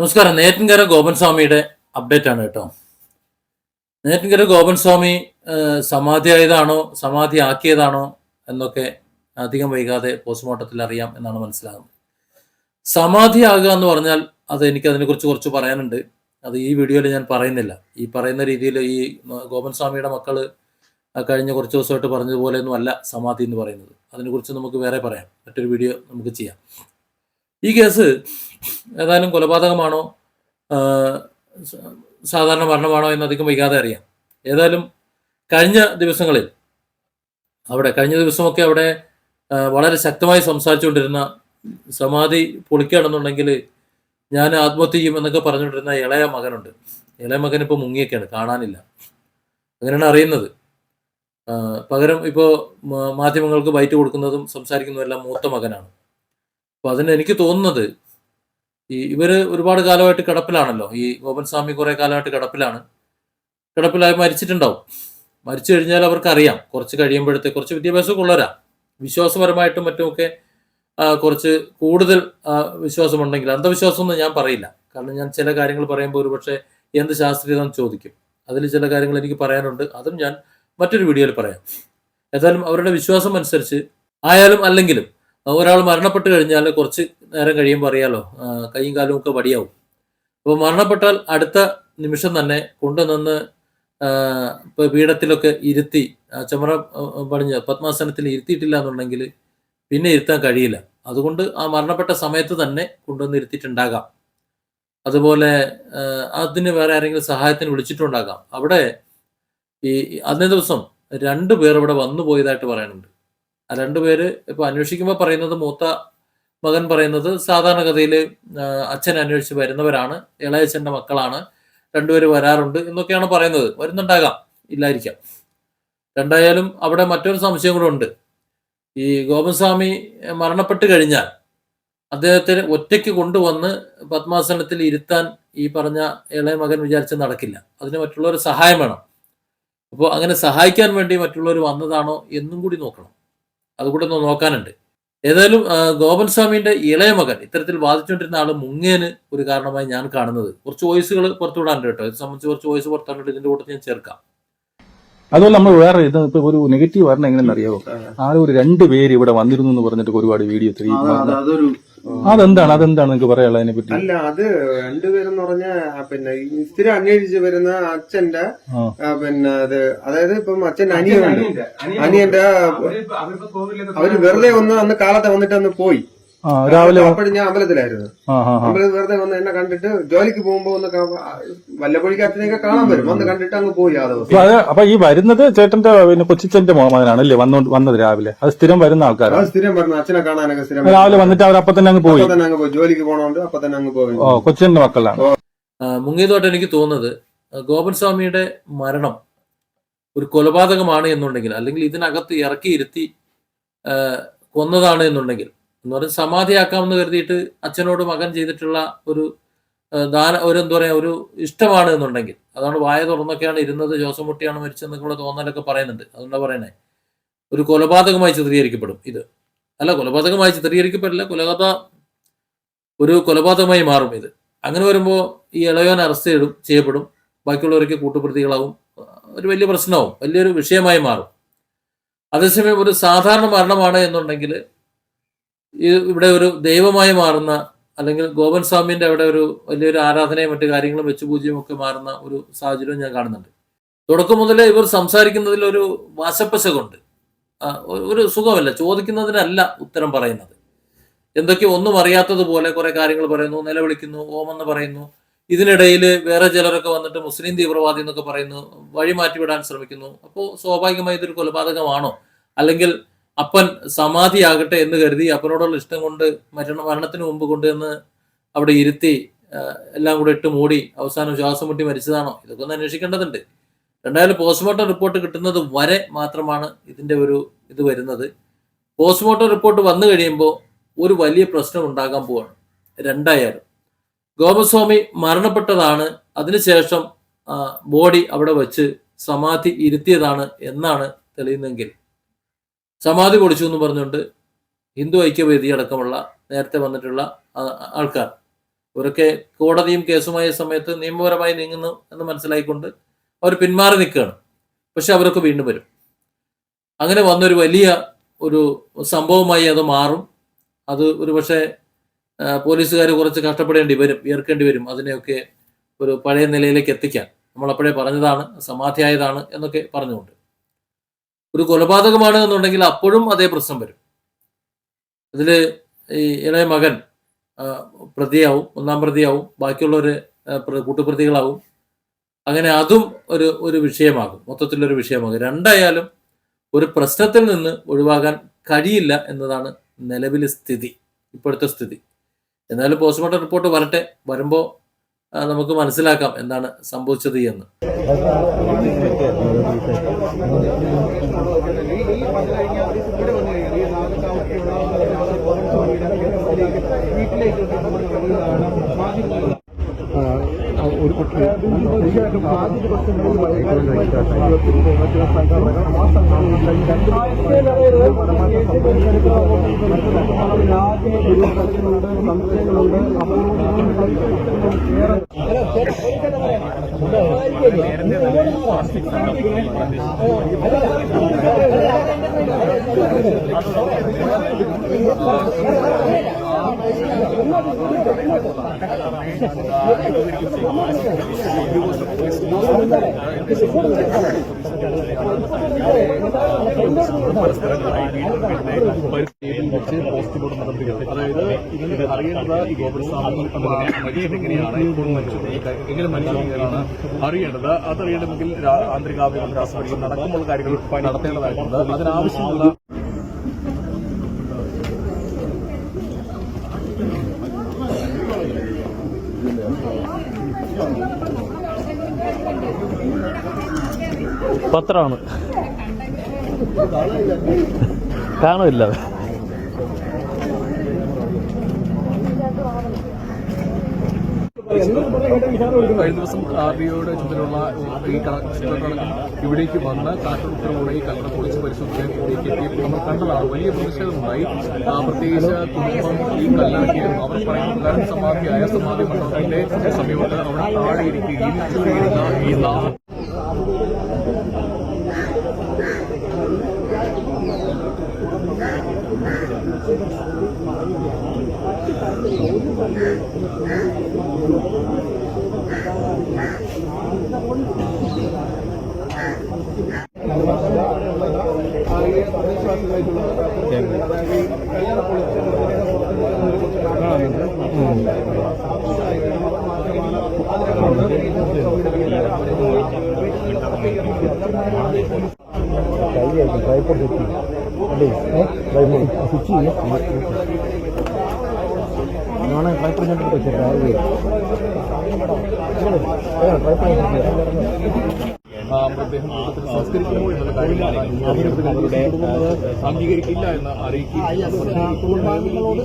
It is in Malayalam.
നമസ്കാരം. നേറ്റൻകര ഗോപൻ സ്വാമിയുടെ അപ്ഡേറ്റ് ആണ് കേട്ടോ. നേറ്റൻകര ഗോപൻ സ്വാമി സമാധി ആയതാണോ സമാധി ആക്കിയതാണോ എന്നൊക്കെ അധികം വൈകാതെ പോസ്റ്റ്മോർട്ടത്തിൽ അറിയാം എന്നാണ് മനസ്സിലാകുന്നത്. സമാധി ആകുക എന്ന് പറഞ്ഞാൽ അത് എനിക്ക് അതിനെക്കുറിച്ച് കുറച്ച് പറയാനുണ്ട്. അത് ഈ വീഡിയോയിൽ ഞാൻ പറയുന്നില്ല. ഈ പറയുന്ന രീതിയിൽ ഈ ഗോപൻ സ്വാമിയുടെ മക്കൾ കഴിഞ്ഞ കുറച്ച് ദിവസമായിട്ട് പറഞ്ഞതുപോലെയൊന്നും അല്ല സമാധി എന്ന് പറയുന്നത്. അതിനെക്കുറിച്ച് നമുക്ക് വേറെ പറയാം. മറ്റൊരു വീഡിയോ നമുക്ക് ചെയ്യാം. ഈ കേസ് ഏതായാലും കൊലപാതകമാണോ? സാധാരണ മരണമാണോ എന്ന് അധികം വൈകാതെ അറിയാം. ഏതായാലും കഴിഞ്ഞ ദിവസങ്ങളിൽ അവിടെ കഴിഞ്ഞ ദിവസമൊക്കെ അവിടെ വളരെ ശക്തമായി സംസാരിച്ചുകൊണ്ടിരുന്ന സമാധി പൊളിക്കുകയാണെന്നുണ്ടെങ്കിൽ ഞാൻ ആത്മഹത്യ ചെയ്യും എന്നൊക്കെ പറഞ്ഞുകൊണ്ടിരുന്ന ഇളയ മകനുണ്ട്. ഇളയ മകൻ ഇപ്പോൾ മുങ്ങിയൊക്കെയാണ് കാണാനില്ല. അങ്ങനെയാണ് അറിയുന്നത്. പകരം ഇപ്പോൾ മാധ്യമങ്ങൾക്ക് ബൈറ്റ് കൊടുക്കുന്നതും സംസാരിക്കുന്നതും എല്ലാം മൂത്ത മകനാണ്. അപ്പോൾ അതിന് എനിക്ക് തോന്നുന്നത് ഈ ഇവർ ഒരുപാട് കാലമായിട്ട് കിടപ്പിലാണല്ലോ. ഈ ഗോപൻ സ്വാമി കുറെ കാലമായിട്ട് കിടപ്പിലാണ്. കിടപ്പിലായി മരിച്ചിട്ടുണ്ടാവും. മരിച്ചു കഴിഞ്ഞാൽ അവർക്കറിയാം. കുറച്ച് കഴിയുമ്പോഴത്തെ കുറച്ച് വിദ്യാഭ്യാസമൊക്കെ ഉള്ളവരാ. വിശ്വാസപരമായിട്ടും മറ്റുമൊക്കെ കുറച്ച് കൂടുതൽ വിശ്വാസമുണ്ടെങ്കിൽ അന്ധവിശ്വാസം ഒന്നും ഞാൻ പറയില്ല. കാരണം ഞാൻ ചില കാര്യങ്ങൾ പറയുമ്പോൾ ഒരു പക്ഷേ എന്ത് ശാസ്ത്രീയത ചോദിക്കും. അതിൽ ചില കാര്യങ്ങൾ എനിക്ക് പറയാനുണ്ട്. അതും ഞാൻ മറ്റൊരു വീഡിയോയിൽ പറയാം. ഏതായാലും അവരുടെ വിശ്വാസം അനുസരിച്ച് ആയാലും അല്ലെങ്കിലും ഒരാൾ മരണപ്പെട്ട് കഴിഞ്ഞാൽ കുറച്ച് നേരം കഴിയുമ്പോൾ അറിയാലോ കൈയും കാലും ഒക്കെ വടിയാവും അപ്പോൾ മരണപ്പെട്ടാൽ അടുത്ത നിമിഷം തന്നെ കൊണ്ടുനിന്ന് ഇപ്പോൾ പീഠത്തിലൊക്കെ ഇരുത്തി ചമറ ആ, പടിഞ്ഞ് പത്മാസനത്തിൽ ഇരുത്തിയിട്ടില്ല എന്നുണ്ടെങ്കിൽ പിന്നെ ഇരുത്താൻ കഴിയില്ല. അതുകൊണ്ട് ആ മരണപ്പെട്ട സമയത്ത് തന്നെ കൊണ്ടുവന്ന് ഇരുത്തിയിട്ടുണ്ടാകാം. അതുപോലെ അതിന് വേറെ ആരെങ്കിലും സഹായത്തിന് വിളിച്ചിട്ടുണ്ടാകാം. അവിടെ ഈ അന്നേ ദിവസം രണ്ടു പേർ ഇവിടെ വന്നു പോയതായിട്ട് പറയുന്നുണ്ട് രണ്ടുപേര് ഇപ്പൊ അന്വേഷിക്കുമ്പോൾ പറയുന്നത് മൂത്ത മകൻ പറയുന്നത് സാധാരണഗതിയിൽ അച്ഛൻ അന്വേഷിച്ച് വരുന്നവരാണ് ഇളയച്ഛന്റെ മക്കളാണ് രണ്ടുപേര് വരാറുണ്ട് എന്നൊക്കെയാണ് പറയുന്നത്. വരുന്നുണ്ടാകാം ഇല്ലായിരിക്കാം. രണ്ടായാലും അവിടെ മറ്റൊരു സംശയം കൂടെ ഉണ്ട്. ഈ ഗോപസ്വാമി മരണപ്പെട്ട് കഴിഞ്ഞാൽ അദ്ദേഹത്തിന് ഒറ്റയ്ക്ക് കൊണ്ടുവന്ന് പത്മാസനത്തിൽ ഇരുത്താൻ ഈ പറഞ്ഞ ഇളയ മകൻ വിചാരിച്ച് നടക്കില്ല. അതിന് മറ്റുള്ളവർ സഹായം വേണം. അപ്പോൾ അങ്ങനെ സഹായിക്കാൻ വേണ്ടി മറ്റുള്ളവർ വന്നതാണോ എന്നും കൂടി നോക്കണം. അതുകൂടെ ഒന്ന് നോക്കാനുണ്ട്. ഏതായാലും ഗോപൻ സ്വാമിന്റെ ഇളയ മകൻ ഇത്തരത്തിൽ വാദിച്ചുകൊണ്ടിരുന്ന ആൾ മുങ്ങേന് ഒരു കാരണമായി ഞാൻ കാണുന്നത്. കുറച്ച് വോയിസുകൾ പുറത്തുവിടാനുണ്ട് കേട്ടോ. ഇത് സംബന്ധിച്ച് കുറച്ച് വോയിസ് പുറത്തുവിട്ട് ഇതിന്റെ കൂട്ടത്തിൽ ഞാൻ ചേർക്കാം. അതുപോലെ നമ്മൾ വേറെ ഇത് ഇപ്പൊ ഒരു നെഗറ്റീവ് വരണം എങ്ങനെയാണെന്ന് അറിയാമോ ആ. ഒരു രണ്ട് പേര് ഇവിടെ വന്നിരുന്നു എന്ന് പറഞ്ഞിട്ട് ഒരുപാട് വീഡിയോ ത്രീ അത് അത് അതൊരു അതെന്താണ്? അതെന്താണ് നിങ്ങൾക്ക് പറയാനുള്ളത് അതിനെ പറ്റി? അല്ല അത് രണ്ടുപേരെന്ന് പറഞ്ഞ പിന്നെ ഈ സ്ഥിരം അന്വേഷിച്ച് വരുന്ന അച്ഛന്റെ പിന്നെ അത് അതായത് ഇപ്പം അച്ഛന്റെ അനിയനുണ്ട്. അനിയന്റെ അവർ വെറുതെ ഒന്ന് അന്ന് കാലത്തെ വന്നിട്ട് അന്ന് പോയി. രാവിലെ അപ്പോഴും ഞാൻ അമ്പലത്തിലായിരുന്നു. അമ്പലത്തിൽ വെറുതെ വന്ന് എന്നെ കണ്ടിട്ട് ജോലിക്ക് പോകുമ്പോ ഒന്ന് കാ- അച്ഛനെയൊക്കെ കാണാൻ വരും. വന്ന് കണ്ടിട്ട് അങ്ങ് പോയി ആ ദിവസം. അപ്പൊ അത് അപ്പൊ ഈ വരുന്നത് ചേട്ടന്റെ പിന്നെ കൊച്ചിച്ചന്റെ മകനാണല്ലേ? വന്നോണ്ട് വന്നത് രാവിലെ. അത് സ്ഥിരം വരുന്ന ആൾക്കാർ ആൾക്കാരാണ് സ്ഥിരം വരുന്ന അച്ഛനെ കാണാനൊക്കെ സ്ഥിരം രാവിലെ വന്നിട്ട് അവർ അപ്പൊ തന്നെ അങ്ങ് പോയി. തന്നെ അങ്ങ് പോയി. ജോലിക്ക് പോണോണ്ട് അപ്പൊ തന്നെ അങ്ങ് പോയി. ഓ കൊച്ചിന്റെ മക്കളാണ്. മുങ്ങിയതോട്ട് എനിക്ക് തോന്നുന്നത്. ഗോപൻ സ്വാമിയുടെ മരണം ഒരു കൊലപാതകമാണ് എന്നുണ്ടെങ്കിൽ അല്ലെങ്കിൽ ഇതിനകത്ത് ഇറക്കിയിരുത്തി കൊന്നതാണ് എന്നുണ്ടെങ്കിൽ എന്ന് പറയുന്നത് സമാധിയാക്കാമെന്ന് കരുതിയിട്ട് അച്ഛനോട് മകൻ ചെയ്തിട്ടുള്ള ഒരു ദാന ഒരു എന്താ പറയുക ഒരു ഇഷ്ടമാണ് എന്നുണ്ടെങ്കിൽ. അതാണ് വായ തുറന്നൊക്കെയാണ് ഇരുന്നത് ജോസമുട്ടിയാണ് മരിച്ചെന്നൊക്കെയുള്ള തോന്നലൊക്കെ പറയുന്നുണ്ട്. അതുകൊണ്ടാണ് പറയണേ. ഒരു കൊലപാതകമായി ചിത്രീകരിക്കപ്പെടും ഇത്. അല്ല കൊലപാതകമായി ചിത്രീകരിക്കപ്പെടില്ല. കൊലകഥ ഒരു കൊലപാതകമായി മാറും ഇത്. അങ്ങനെ വരുമ്പോൾ ഈ ഇളയോൻ അറസ്റ്റ് ചെയ്യും ചെയ്യപ്പെടും. ബാക്കിയുള്ളവരൊക്കെ കൂട്ടുപ്രതികളാവും. ഒരു വലിയ പ്രശ്നമാവും. വലിയൊരു വിഷയമായി മാറും. അതേസമയം ഒരു സാധാരണ മരണമാണ് എന്നുണ്ടെങ്കിൽ ഇവിടെ ഒരു ദൈവമായി മാറുന്ന അല്ലെങ്കിൽ ഗോപൻ സ്വാമിന്റെ അവിടെ ഒരു വലിയൊരു ആരാധനയും മറ്റു കാര്യങ്ങളും വെച്ച് പൂജ്യവും ഒക്കെ മാറുന്ന ഒരു സാഹചര്യം ഞാൻ കാണുന്നുണ്ട്. തുടക്കം മുതലേ ഇവർ സംസാരിക്കുന്നതിൽ ഒരു വാശപ്പശകുണ്ട്. ഒരു- സുഖമല്ല. ചോദിക്കുന്നതിനല്ല ഉത്തരം പറയുന്നത്. എന്തൊക്കെയോ ഒന്നും അറിയാത്തതുപോലെ കുറെ കാര്യങ്ങൾ പറയുന്നു നിലവിളിക്കുന്നു ഓമെന്ന് പറയുന്നു. ഇതിനിടയിൽ വേറെ ചിലരൊക്കെ വന്നിട്ട് മുസ്ലിം തീവ്രവാദി എന്നൊക്കെ പറയുന്നു വഴി മാറ്റിവിടാൻ ശ്രമിക്കുന്നു. അപ്പോൾ സ്വാഭാവികമായി ഇതൊരു കൊലപാതകമാണോ? അല്ലെങ്കിൽ അപ്പൻ സമാധിയാകട്ടെ എന്ന് കരുതി അപ്പനോടുള്ള ഇഷ്ടം കൊണ്ട് മരണ മരണത്തിന് മുമ്പ് കൊണ്ടുവന്ന് അവിടെ ഇരുത്തി എല്ലാം കൂടെ ഇട്ട് മൂടി അവസാനം ശ്വാസം മുട്ടി മരിച്ചതാണോ? ഇതൊക്കെ ഒന്ന് അന്വേഷിക്കേണ്ടതുണ്ട്. രണ്ടായാലും പോസ്റ്റ്മോർട്ടം റിപ്പോർട്ട് കിട്ടുന്നത് വരെ മാത്രമാണ് ഇതിന്റെ ഒരു ഇത് വരുന്നത്. പോസ്റ്റ്മോർട്ടം റിപ്പോർട്ട് വന്നു കഴിയുമ്പോൾ ഒരു വലിയ പ്രശ്നം ഉണ്ടാകാൻ പോവാണ്. രണ്ടായാലും ഗോപസ്വാമി മരണപ്പെട്ടതാണ് അതിനുശേഷം ബോഡി അവിടെ വെച്ച് സമാധി ഇരുത്തിയതാണ് എന്നാണ് തെളിയുന്നതെങ്കിൽ. സമാധി പൊളിച്ചു എന്ന് പറഞ്ഞുകൊണ്ട് ഹിന്ദു ഐക്യവേദി അടക്കമുള്ള നേരത്തെ വന്നിട്ടുള്ള ആൾക്കാർ. ഇവരൊക്കെ കോടതിയും കേസുമായ സമയത്ത് നിയമപരമായി നീങ്ങുന്നു എന്ന് മനസ്സിലായിക്കൊണ്ട് അവർ പിന്മാറി നിൽക്കുകയാണ്. പക്ഷെ അവരൊക്കെ വീണ്ടും വരും. അങ്ങനെ വന്നൊരു വലിയ ഒരു സംഭവമായി അത് മാറും. അത് ഒരു പക്ഷേ പോലീസുകാർ കുറച്ച് കഷ്ടപ്പെടേണ്ടി വരും ഏർക്കേണ്ടി വരും അതിനെയൊക്കെ ഒരു പഴയ നിലയിലേക്ക് എത്തിക്കാൻ. നമ്മളപ്പോഴേ പറഞ്ഞതാണ് സമാധിയായതാണ് എന്നൊക്കെ പറഞ്ഞുകൊണ്ട്. ഒരു കൊലപാതകമാണ് എന്നുണ്ടെങ്കിൽ അപ്പോഴും അതേ പ്രശ്നം വരും. ഇതിൽ ഈ ഇളയ മകൻ പ്രതിയാവും ഒന്നാം പ്രതിയാവും ബാക്കിയുള്ളവർ കൂട്ടുപ്രതികളാവും. അങ്ങനെ അതും ഒരു ഒരു വിഷയമാകും. മൊത്തത്തിലൊരു വിഷയമാകും. രണ്ടായാലും ഒരു പ്രശ്നത്തിൽ നിന്ന് ഒഴിവാകാൻ കഴിയില്ല എന്നതാണ് നിലവിലെ സ്ഥിതി ഇപ്പോഴത്തെ സ്ഥിതി. എന്നാലും പോസ്റ്റ്മോർട്ടം റിപ്പോർട്ട് വരട്ടെ. വരുമ്പോൾ നമുക്ക് മനസ്സിലാക്കാം എന്താണ് സംഭവിച്ചത് എന്ന്. വെച്ച് അറിയേണ്ടത് ഈ മരിയത് എങ്ങനെയാണ് ഇപ്പോൾ അറിയേണ്ടത് അതറിയണമെങ്കിൽ രാ- ആന്തരികാവ്യം രാസപരിയും നടക്കുമ്പോൾ കാര്യങ്ങൾ നടത്തേണ്ടതായിട്ടുണ്ട് അതിനാവശ്യമുള്ള പത്രമാണ് കാണില്ല കഴിഞ്ഞ ദിവസം ആർ ഡി ഒയുടെ ചുമതലയുള്ള ഈ കളക്ടറടക്കം ഇവിടേക്ക് വന്ന് ഉത്തരവോടെ ഈ കളക്ടർ പൊളിച്ച് പരിശോധിക്കാൻ ഇവിടേക്ക് എത്തിയപ്പോൾ നമ്മൾ കണ്ടതാണ് വലിയ പ്രതിഷേധമുണ്ടായി പ്രത്യേകിച്ച് കുടുംബം ഈ കല്ലടക്കിയും അവർ പറയുന്ന സമാധിയായ സമാധി മണ്ഡലത്തിന്റെ സമീപത്ത് അവിടെ താഴെ ഇരിക്കുകയും ഈ നാമം. ആ മൃതദേഹം സംസ്കരിക്കുമോ എന്നുള്ള കാര്യമാണ് അവരുടെ അംഗീകരിക്കില്ല എന്ന് അറിയിക്കുകയും ഇപ്പോൾ നിലവിലുള്ളത്